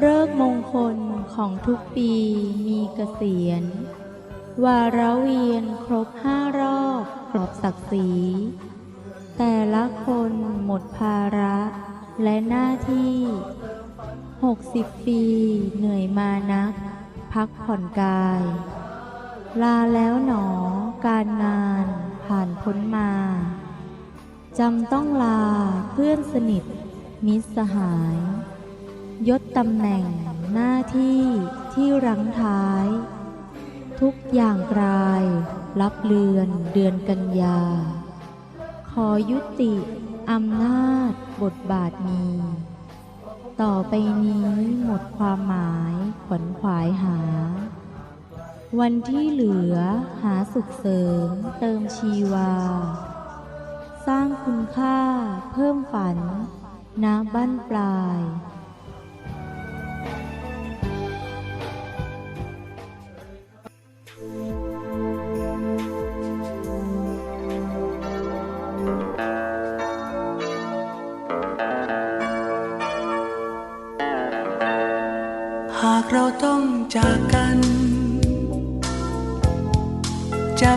เลิกมงคลของทุกปีมีเกษียณ วาระเวียนครบห้ารอบครบศักดิ์ศรี แต่ละคนหมดภาระและหน้าที่ 60 ปีเหนื่อยมานัก พักผ่อนกาย ลาแล้วหนอ การงานผ่านพ้นมาจำต้องลาเพื่อนสนิทมิตรสหาย ยศตำแหน่งหน้าที่ที่รังท้าย ทุกอย่างกลาย รับเลือนเดือนกันยา ขอยุติอำนาจบทบาทมี ต่อไปนี้หมดความหมายขวนขวายหา วันที่เหลือหาสุขเสริมเติมชีวา สร้างคุณค่าเพิ่มฝันณบ้านปลาย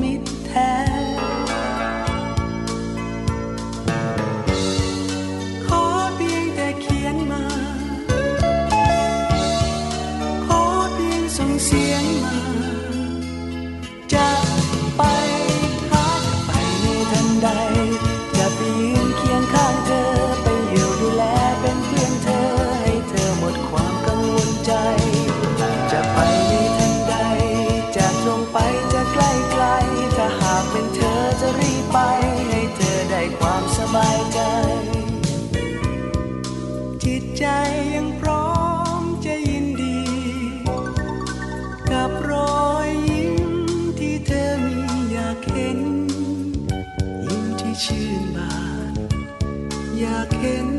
อยากเห็น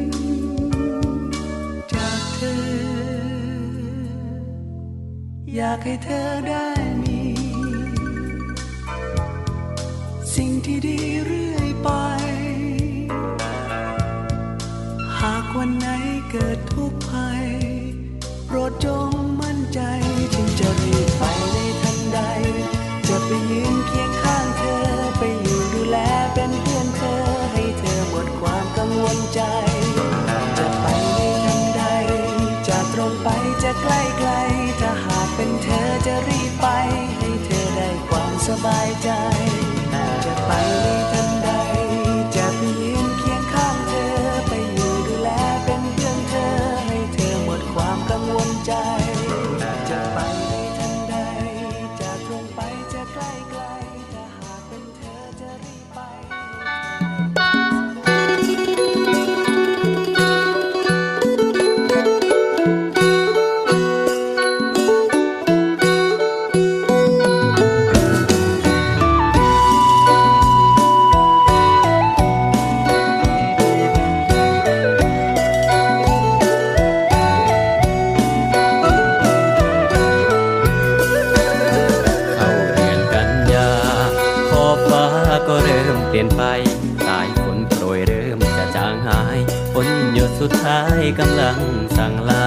จากเธอ อยากให้เธอได้มี สิ่งที่ดีเรื่อยไป หากวันไหนเกิดทุกข์ภัย โปรดจงมั่นใจ จะรีบไปให้เธอได้ความสบายใจ ไปสายฝนโปรยเริ่มจะจางหายฝนหยดสุดท้ายกำลังสั่งลา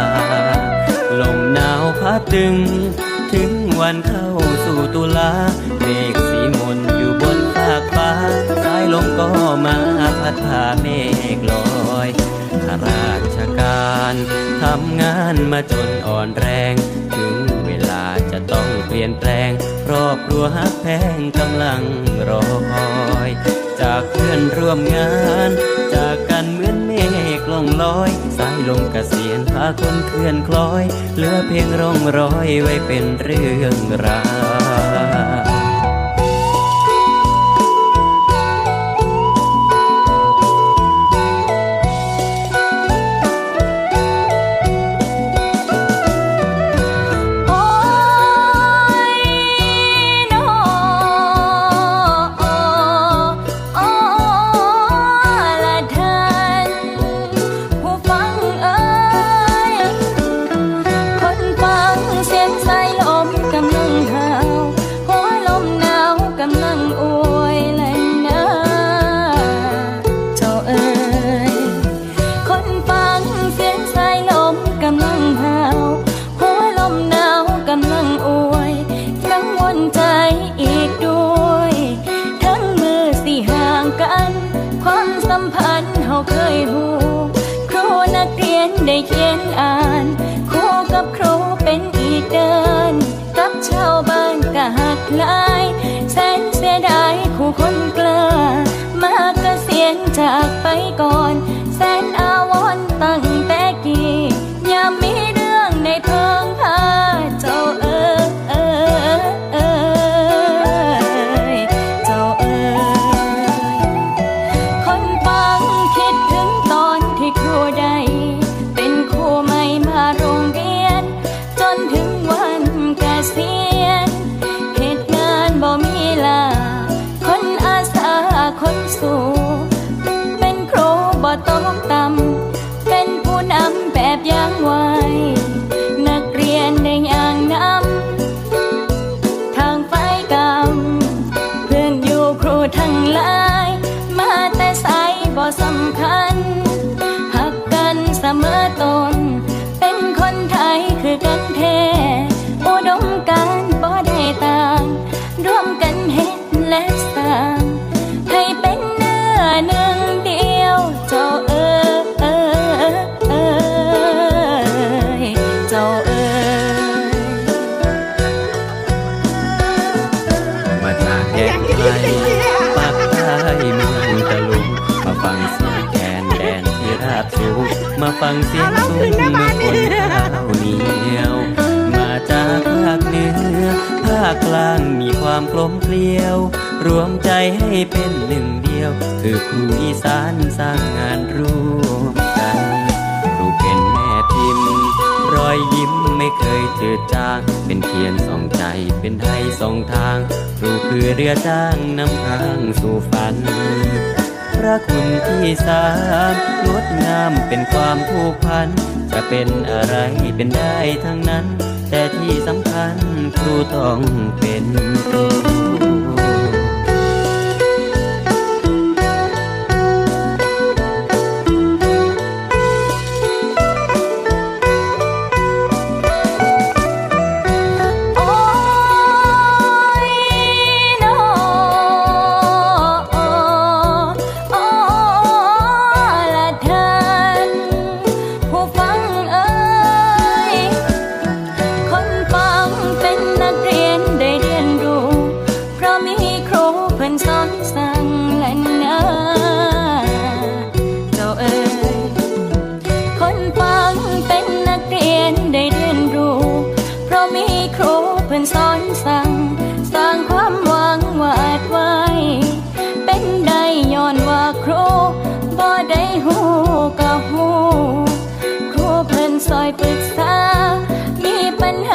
ลมหนาวพัดตึง ถึงวันเข้าสู่ตุลาเมฆสีมนอยู่บนภาคฟ้า สายลมก็มาพัดพาเมฆลอยข้าราชการทำงานมาจนอ่อนแรง ถึงเวลาจะต้องเปลี่ยนแปลง รอบรัวหักแพงกำลังรอคอย จากเพื่อนร่วมงาน จากกันเหมือนเมฆลงลอยสายลมกเกษียณพาคนเคลื่อนคล้อย เหลือเพียงร่องรอยไว้เป็นเรื่องราว ได้เขียนอ่าน คู่กับครูเป็นอีกเดิน กับชาวบ้านก็หักลายแสนเสียดายคู่คนกล้ามาเกษียณจากไปก่อน ฟังเสียงซุ้มเมื่อคนข้าเหนียว มาจากภาคเหนือ ภาคกลางมีความกลมเกลียว รวมใจให้เป็นหนึ่งเดียว คือครูอีสานสร้างงานร่วมกันครูเป็นแม่พิมพ์ รอยยิ้มไม่เคยจืดจาง เป็นเทียนสองใจเป็นไทยสองทาง ครูคือเรือจ้างนำทางสู่ฝัน ระคุณที่สามงดงามเป็นความผูกพัน จะเป็นอะไรเป็นได้ทั้งนั้น แต่ที่สำคัญครูต้องเป็นครู ครูเพิ่นสอนสั่ง สร้างความหวังวาดไว้ เป็นได้ย้อนว่าครูบ่ได้หูกะหูครูเพิ่นซอยปรึกษา มีปัญหา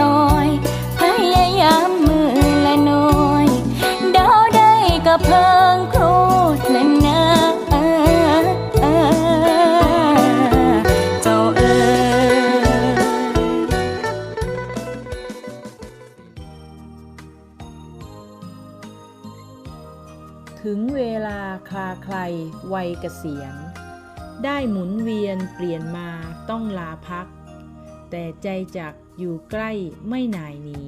ซอยพยายามมือละน้อยดาวได้กับเพิงครูและนะเจ้าเอ๋ยถึงเวลาคลาใครวัยเกษียณได้หมุนเวียนเปลี่ยนมาต้องลาพัก แต่ใจจักอยู่ใกล้ไม่หน่ายหนี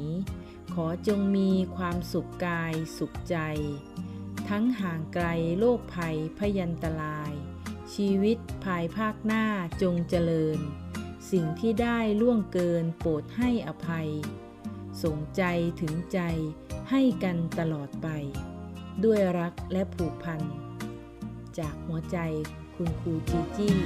ขอจงมีความสุขกายสุขใจ ทั้งห่างไกลโรคภัยพยันตราย ชีวิตภายภาคหน้าจงเจริญ สิ่งที่ได้ล่วงเกินโปรดให้อภัย สงใจถึงใจให้กันตลอดไป ด้วยรักและผูกพัน จากหัวใจคุณครูจีจี้